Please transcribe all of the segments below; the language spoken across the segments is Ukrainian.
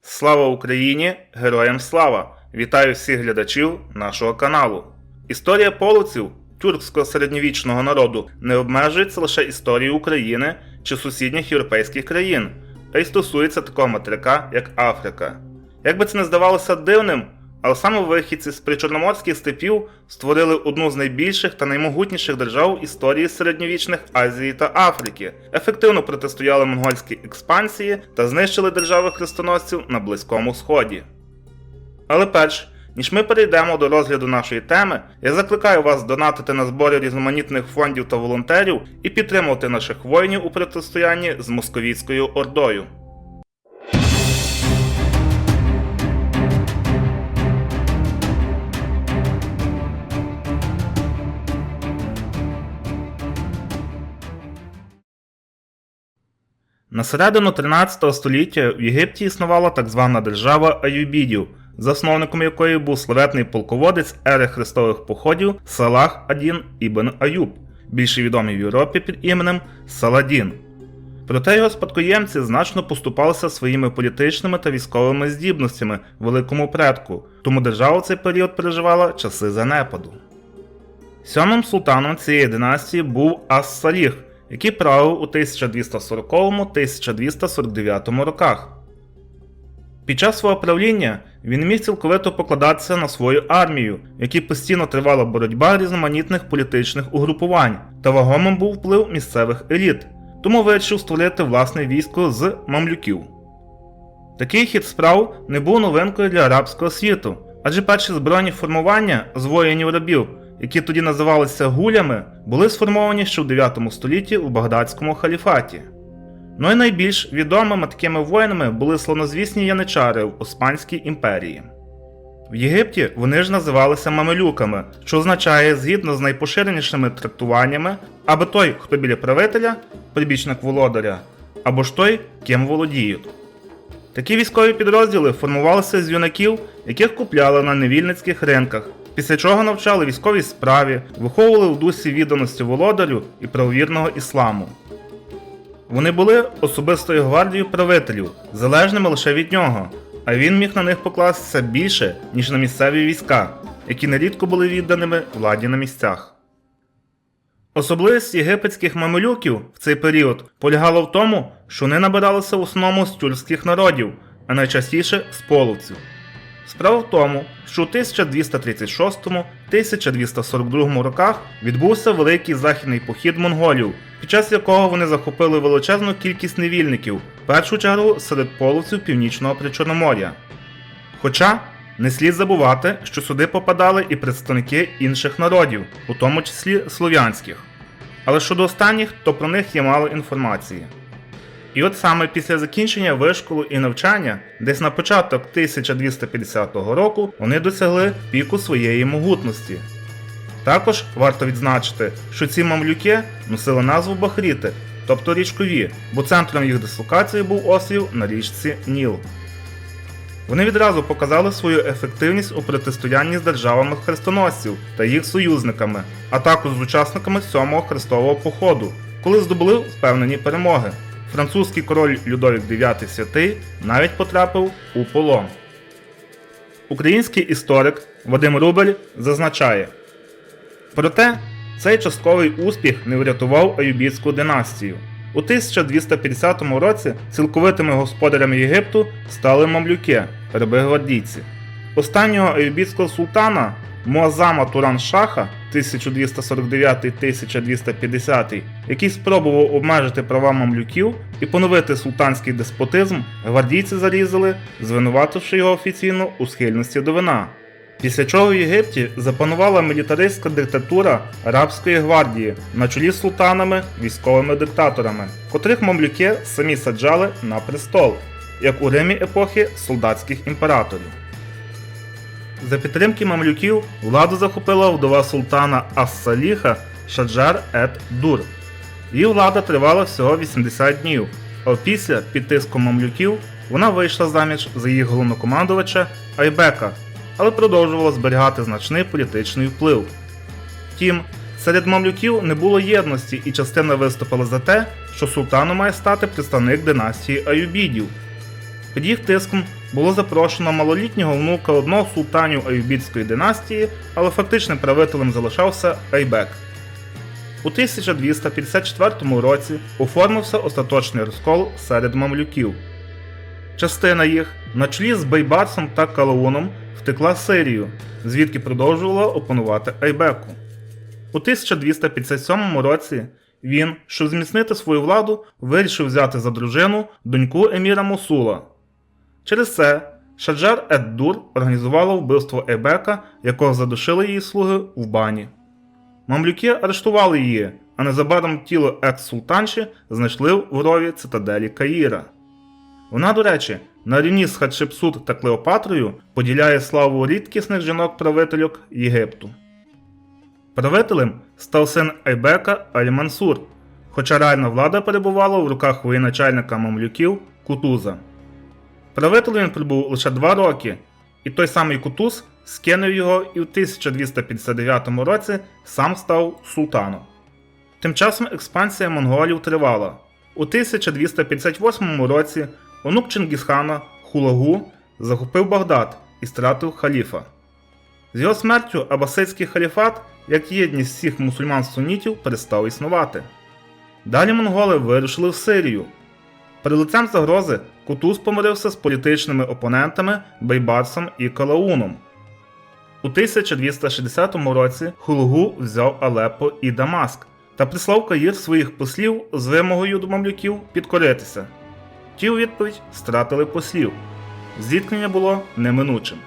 Слава Україні! Героям слава! Вітаю всіх глядачів нашого каналу. Історія половців тюркського середньовічного народу не обмежується лише історією України чи сусідніх європейських країн, а й стосується такого материка, як Африка. Як би це не здавалося дивним, але саме вихідці з причорноморських степів створили одну з найбільших та наймогутніших держав історії середньовічних Азії та Африки, ефективно протистояли монгольській експансії та знищили держави хрестоносців на Близькому Сході. Але перш ніж ми перейдемо до розгляду нашої теми, я закликаю вас донатити на збори різноманітних фондів та волонтерів і підтримувати наших воїнів у протистоянні з московітською ордою. На середину 13 століття в Єгипті існувала так звана держава Аюбідів, засновником якої був славетний полководець ери хрестових походів Салах Адін Ібн Аюб, більше відомий в Європі під іменем Саладін. Проте його спадкоємці значно поступалися своїми політичними та військовими здібностями великому предку, тому держава в цей період переживала часи занепаду. Сьомим султаном цієї династії був Ас-Саліх, який правив у 1240-1249 роках. Під час свого правління він міг цілковито покладатися на свою армію, якій постійно тривала боротьба різноманітних політичних угрупувань, та вагомим був вплив місцевих еліт, тому вирішив створити власне військо з мамлюків. Такий хід справ не був новинкою для арабського світу, адже перші збройні формування з воїнів рабів, які тоді називалися гулями, були сформовані ще в 9 столітті у Багдадському халіфаті. Ну і найбільш відомими такими воїнами були славнозвісні яничари в Османській імперії. В Єгипті вони ж називалися мамелюками, що означає згідно з найпоширенішими трактуваннями, або той, хто біля правителя, прибічник володаря, або ж той, ким володіють. Такі військові підрозділи формувалися з юнаків, яких купляли на невільницьких ринках, після чого навчали військовій справі, виховували в дусі відданості володарю і правовірного ісламу. Вони були особистою гвардією правителів, залежними лише від нього, а він міг на них покластися більше, ніж на місцеві війська, які нерідко були відданими владі на місцях. Особливість єгипетських мамелюків в цей період полягала в тому, що вони набиралися в основному з тюркських народів, а найчастіше з половців. Справа в тому, що у 1236-1242 роках відбувся великий західний похід монголів, під час якого вони захопили величезну кількість невільників, в першу чергу серед половців північного причорномор'я. Хоча не слід забувати, що сюди попадали і представники інших народів, у тому числі слов'янських. Але щодо останніх, то про них є мало інформації. І от саме після закінчення вишколу і навчання, десь на початок 1250 року, вони досягли піку своєї могутності. Також варто відзначити, що ці мамлюки носили назву Бахріти, тобто річкові, бо центром їх дислокації був острів на річці Ніл. Вони відразу показали свою ефективність у протистоянні з державами хрестоносців та їх союзниками, а також з учасниками сьомого хрестового походу, коли здобули впевнені перемоги. Французький король Людовік IX Святий навіть потрапив у полон. Український історик Вадим Рубель зазначає: проте цей частковий успіх не врятував Аюбітську династію. У 1250 році цілковитими господарями Єгипту стали мамлюки, раби-гвардійці. Останнього аюбітського султана Муазама Туран Шаха 1249-1250, який спробував обмежити права мамлюків і поновити султанський деспотизм, гвардійці зарізали, звинувативши його офіційно у схильності до вина. Після чого в Єгипті запанувала мілітаристська диктатура арабської гвардії на чолі з султанами, військовими диктаторами, котрих мамлюки самі саджали на престол, як у Римі епохи солдатських імператорів. За підтримки мамлюків владу захопила вдова султана Ас-Саліха Шаджар ет Дур. Її влада тривала всього 80 днів, а після під тиском мамлюків вона вийшла заміж за їх головнокомандувача Айбека, але продовжувала зберігати значний політичний вплив. Втім, Серед мамлюків не було єдності, і частина виступила за те, що султаном має стати представник династії Аюбідів. Під їх тиском було запрошено малолітнього внука одного султанів Аюбідської династії, але фактичним правителем залишався Айбек. У 1254 році оформився остаточний розкол серед мамлюків. Частина їх на чолі з Бейбарсом та Калауном втекла Сирію, звідки продовжувала опанувати Айбеку. У 1257 році він, щоб зміцнити свою владу, вирішив взяти за дружину доньку Еміра Мосула. Через це Шаджар ед-Дур організувала вбивство Ейбека, якого задушили її слуги в бані. Мамлюки арештували її, а незабаром тіло екс-султанші знайшли в рові цитаделі Каїра. Вона, до речі, на рівні з Хатшепсут та Клеопатрою поділяє славу рідкісних жінок-правительок Єгипту. Правителем став син Айбека Аль-Мансур, хоча реальна влада перебувала в руках воєначальника мамлюків Кутуза. Правителем він прибув лише два роки, і той самий Кутуз скинув його і в 1259 році сам став султаном. Тим часом експансія монголів тривала. У 1258 році онук Чингісхана Хулагу захопив Багдад і стратив халіфа. З його смертю Абасидський халіфат, як єдність всіх мусульман сунітів, перестав існувати. Далі монголи вирушили в Сирію. Перед лицем загрози Кутуз помирився з політичними опонентами Бейбарсом і Калауном. У 1260 році Хулгу взяв Алеппо і Дамаск та прислав Каїр своїх послів з вимогою до мамлюків підкоритися. Ті у відповідь стратили послів. Зіткнення було неминучим.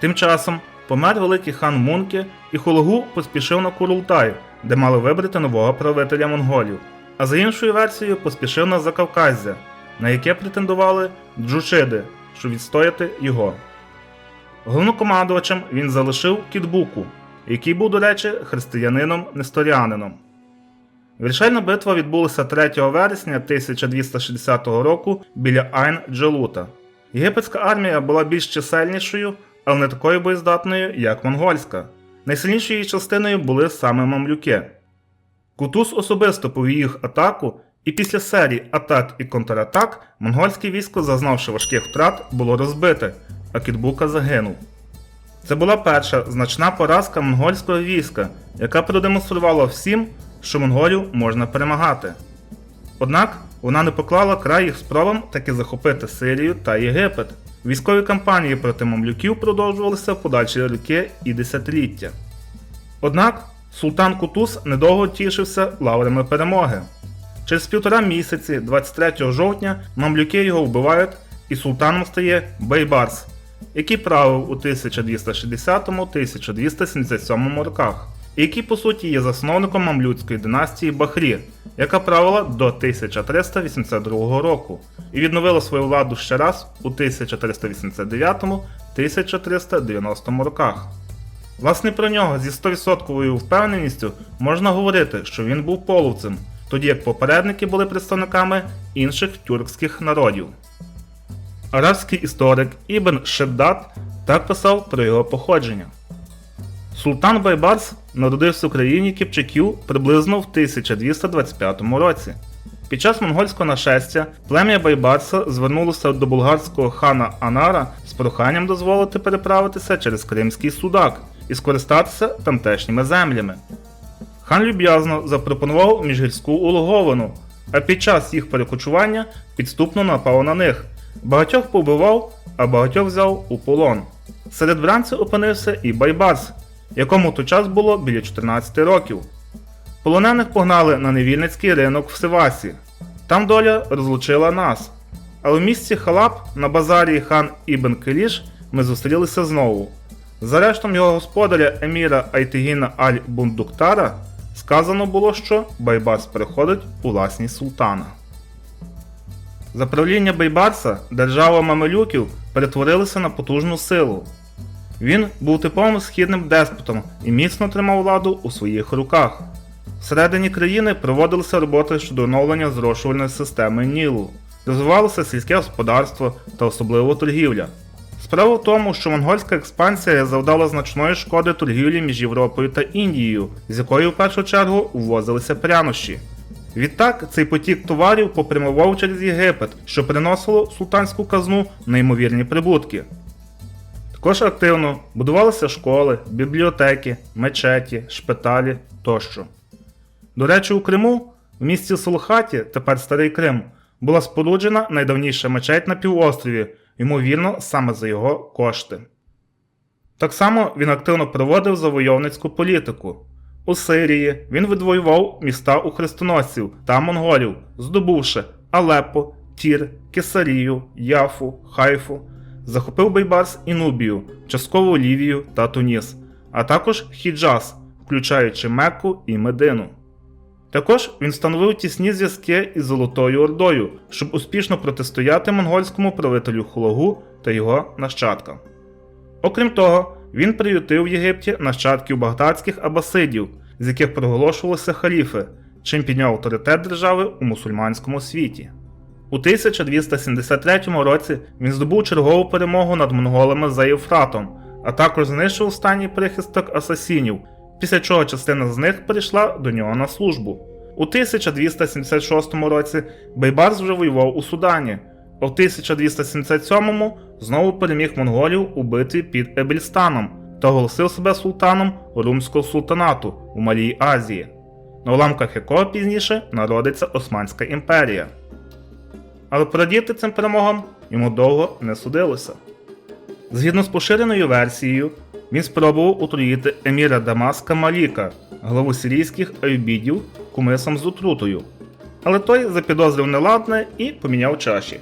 Тим часом помер великий хан Мунки, і Хулгу поспішив на Курултай, де мали вибрати нового правителя монголів. А за іншою версією поспішив на Закавказя, на яке претендували джучиди, щоб відстояти його. Головнокомандувачем він залишив Кітбуку, який був, до речі, християнином-несторіанином. Вирішальна битва відбулася 3 вересня 1260 року біля Айн Джалута. Єгипетська армія була більш чисельнішою, але не такою боєздатною, як монгольська. Найсильнішою її частиною були саме мамлюки. Кутуз особисто повів їх атаку, і після серії атак і контратак монгольське військо, зазнавши важких втрат, було розбите, а Кітбука загинув. Це була перша значна поразка монгольського війська, яка продемонструвала всім, що монголів можна перемагати. Однак вона не поклала край їх спробам таки захопити Сирію та Єгипет. Військові кампанії проти мамлюків продовжувалися в подальші роки і десятиліття. Однак султан Кутуз недовго тішився лаврами перемоги. Через півтора місяці, 23 жовтня, мамлюки його вбивають, і султаном стає Бейбарс, який правив у 1260-1277 роках, і який по суті є засновником мамлюцької династії Бахрі, яка правила до 1382 року, і відновила свою владу ще раз у 1389-1390 роках. Власне про нього зі 100% впевненістю можна говорити, що він був половцем, тоді як попередники були представниками інших тюркських народів. Арабський історик Ібн Шеддат так писав про його походження. Султан Байбарс народився в країні Кіпчаків приблизно в 1225 році. Під час монгольського нашестя плем'я Байбарса звернулося до булгарського хана Анара з проханням дозволити переправитися через Кримський Судак і скористатися тамтешніми землями. Хан люб'язно запропонував міжгірську улоговину, а під час їх перекочування підступно напав на них. Багатьох побивав, а багатьох взяв у полон. Серед бранців опинився і Байбарс, якому той час було біля 14 років. Полонених погнали на невільницький ринок в Сивасі. Там доля розлучила нас. Але в місті Халап на базарі хан Ібн Келіш ми зустрілися знову. За рештом його господаря Еміра Айтигіна Аль-Бундуктара сказано було, що Байбарс переходить у власність султана. За правління Байбарса держава Мамелюків перетворилася на потужну силу. Він був типовим східним деспотом і міцно тримав владу у своїх руках. Всередині країни проводилися роботи щодо оновлення зрошувальної системи Нілу, розвивалося сільське господарство та особливо торгівля. Справа в тому, що монгольська експансія завдала значної шкоди торгівлі між Європою та Індією, з якої в першу чергу ввозилися прянощі. Відтак цей потік товарів попрямував через Єгипет, що приносило султанську казну неймовірні прибутки. Також активно будувалися школи, бібліотеки, мечеті, шпиталі тощо. До речі, у Криму, в місті Сулхаті, тепер Старий Крим, була споруджена найдавніша мечеть на півострові, ймовірно, саме за його кошти. Так само він активно проводив завойовницьку політику. У Сирії він відвоював міста у хрестоносців та монголів, здобувши Алеппо, Тір, Кесарію, Яфу, Хайфу, захопив Бейбарс і Нубію, частково Лівію та Туніс, а також Хіджаз, включаючи Мекку і Медину. Також він встановив тісні зв'язки із Золотою Ордою, щоб успішно протистояти монгольському правителю Хулагу та його нащадкам. Окрім того, він приютив в Єгипті нащадків багдадських абасидів, з яких проголошувалися халіфи, чим підняв авторитет держави у мусульманському світі. У 1273 році він здобув чергову перемогу над монголами за Євфратом, а також знищив останній прихисток асасінів, після чого частина з них перейшла до нього на службу. У 1276 році Бейбарс вже воював у Судані, а в 1277 знову переміг монголів у битві під Ебельстаном та оголосив себе султаном Румського султанату у Малій Азії, на уламках якого пізніше народиться Османська імперія. Але порадіти цим перемогам йому довго не судилося. Згідно з поширеною версією, він спробував отруїти еміра Дамаска Маліка, главу сирійських айбідів, кумисом з отрутою. Але той запідозрив неладне і поміняв чаші.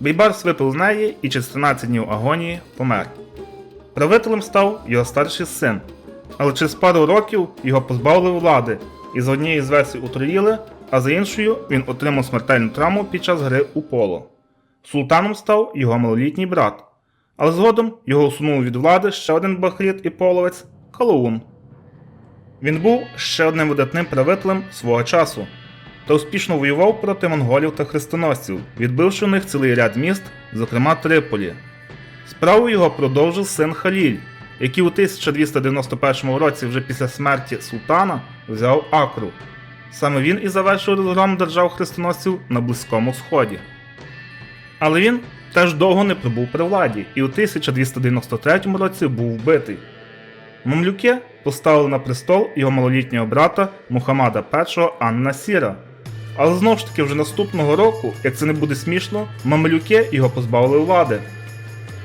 Бейбарс випив з неї і через 13 днів агонії помер. Правителем став його старший син, але через пару років його позбавили влади і за однією з версій отруїли, а за іншою він отримав смертельну травму під час гри у поло. Султаном став його малолітній брат, але згодом його усунув від влади ще один бахріт і половець Калоун. Він був ще одним видатним правителем свого часу та успішно воював проти монголів та хрестоносців, відбивши у них цілий ряд міст, зокрема Триполі. Справу його продовжив син Халіль, який у 1291 році, вже після смерті султана, взяв Акру. Саме він і завершив розгром держав хрестоносців на Близькому Сході. Але він теж довго не пробув при владі і у 1293 році був вбитий. Мамлюки поставили на престол його малолітнього брата Мухаммада І Ан-Насіра. Але знову ж таки вже наступного року, як це не буде смішно, мамлюки його позбавили влади.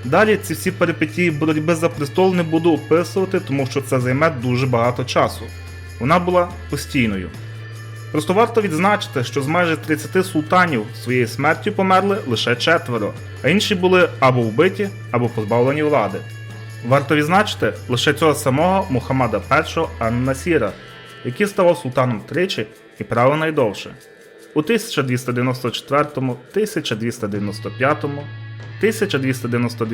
Далі ці всі перипетії боротьби за престол не буду описувати, тому що це займе дуже багато часу. Вона була постійною. Просто варто відзначити, що з майже 30 султанів своєю смертю померли лише четверо, а інші були або вбиті, або позбавлені влади. Варто відзначити лише цього самого Мухаммада І Ан-Насіра, який ставав султаном тричі і правив найдовше. У 1294, 1295, 1299,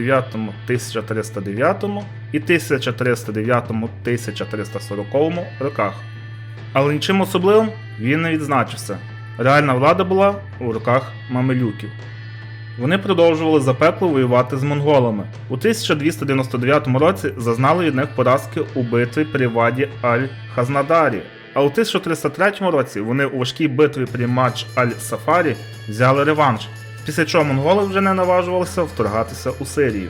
1309 і 1309-1340 роках. Але нічим особливим він не відзначився. Реальна влада була у руках мамелюків. Вони продовжували запекло воювати з монголами. У 1299 році зазнали від них поразки у битві при ваді Аль-Хазнадарі. А у 1303 році вони у важкій битві при Мадж Аль-Сафарі взяли реванш, після чого монголи вже не наважувалися вторгатися у Сирію.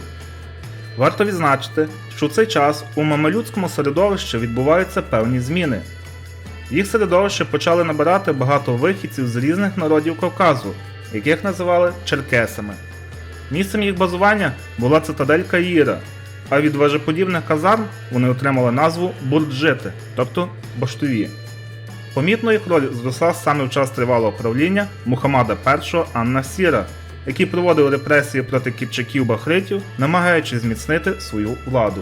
Варто відзначити, що у цей час у мамелюцькому середовищі відбуваються певні зміни. Їх середовище почали набирати багато вихідців з різних народів Кавказу, яких називали черкесами. Місцем їх базування була цитадель Каїра, а від вежеподібних казарм вони отримали назву бурджити, тобто баштові. Помітно їх роль зросла саме в час тривалого правління Мухаммада І Ан-Насіра, який проводив репресії проти кіпчаків-бахритів, намагаючись зміцнити свою владу.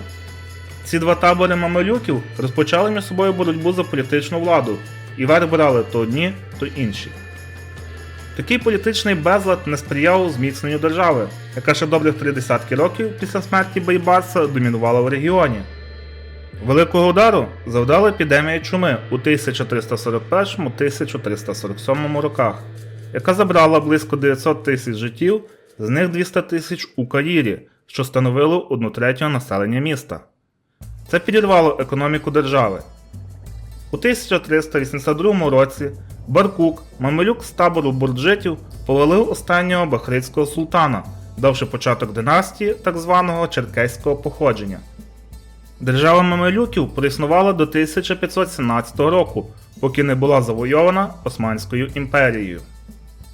Ці два табори мамелюків розпочали між собою боротьбу за політичну владу, і верх брали то одні, то інші. Такий політичний безлад не сприяв зміцненню держави, яка ще добрих три десятки років після смерті Бейбарса домінувала в регіоні. Великого удару завдала епідемія чуми у 1341-1347 роках, яка забрала близько 900 тисяч життів, з них 200 тисяч у Каїрі, що становило одну третю населення міста. Це підірвало економіку держави. У 1382 році Баркук, мамелюк з табору бурджитів, повалив останнього бахрицького султана, давши початок династії так званого черкеського походження. Держава мамелюків проіснувала до 1517 року, поки не була завойована Османською імперією.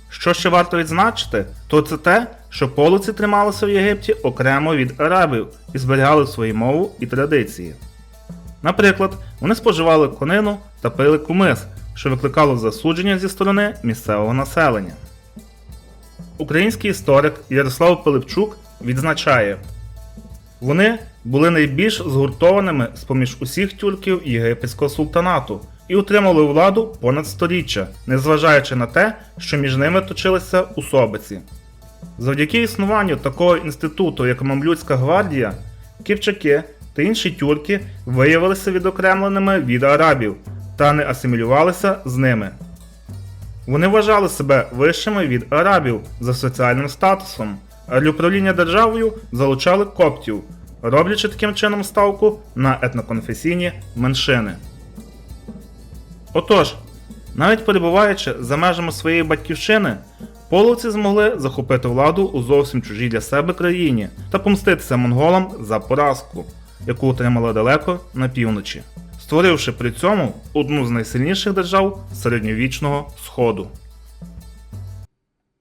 Що ще варто відзначити, то це те, що полиці трималися в Єгипті окремо від арабів і зберігали свою мову і традиції. Наприклад, вони споживали конину та пили кумис, що викликало засудження зі сторони місцевого населення. Український історик Ярослав Пилипчук відзначає, вони були найбільш згуртованими з поміж усіх тюрків єгипетського султанату і утримали владу понад сторіччя, незважаючи на те, що між ними точилися усобиці. Завдяки існуванню такого інституту, як Мамлюцька гвардія, ківчаки та інші тюрки виявилися відокремленими від арабів та не асимілювалися з ними. Вони вважали себе вищими від арабів за соціальним статусом, а для управління державою залучали коптів, роблячи таким чином ставку на етноконфесійні меншини. Отож, навіть перебуваючи за межами своєї батьківщини, половці змогли захопити владу у зовсім чужій для себе країні та помститися монголам за поразку, яку отримали далеко на півночі, створивши при цьому одну з найсильніших держав середньовічного Сходу.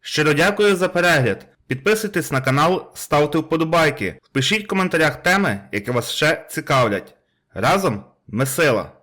Щиро дякую за перегляд. Підписуйтесь на канал, ставте вподобайки, пишіть в коментарях теми, які вас ще цікавлять. Разом ми сила!